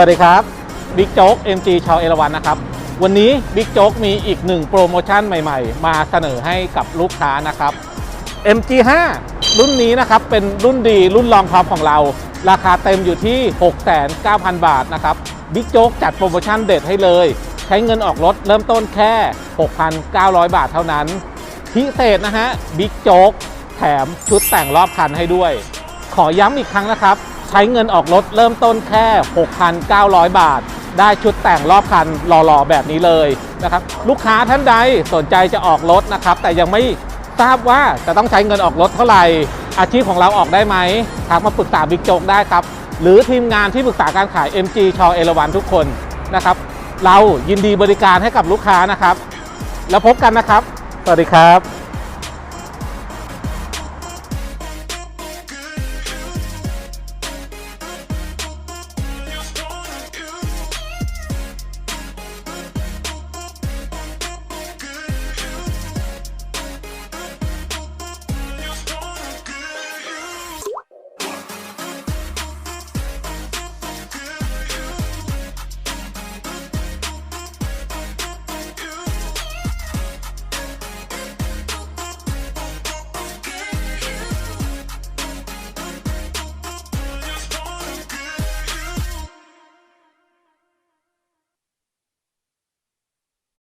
วัสดีครับบิ๊กโจ๊ก MG ชาวเอราวันนะครับ วันนี้บิ๊กโจ๊กมีอีกหนึ่งโปรโมชั่นใหม่ๆ มาเสนอให้กับลูกค้านะครับ MG5 รุ่นนี้นะครับเป็นรุ่นดีรุ่นรองท็อปของเรา ราคาเต็มอยู่ที่ 69,000บาทนะครับบิ๊กโจ๊กจัดโปรโมชั่นเด็ดให้เลย ใช้เงินออกรถเริ่มต้นแค่ 6,900 บาทเท่านั้น พิเศษนะฮะบิ๊กโจ๊กแถมชุดแต่งรอบคันให้ด้วย ขอย้ำอีกครั้งนะครับ ใช้เงินออกรถเริ่มต้นแค่ 6,900 บาท ได้ชุดแต่งรอบคันหล่อๆ แบบนี้เลยนะครับลูกค้าท่านใดสนใจจะออกรถนะครับ แต่ยังไม่ทราบว่าจะต้องใช้เงินออกรถเท่าไหร่ อาชีพของเราออกได้ไหมทักมาปรึกษาบิ๊กโจ๊กได้ครับ หรือทีมงานที่ปรึกษาการขาย MG ชอเอราวันทุกคนนะครับ เรายินดีบริการให้กับลูกค้านะครับ แล้วพบกันนะครับ สวัสดีครับ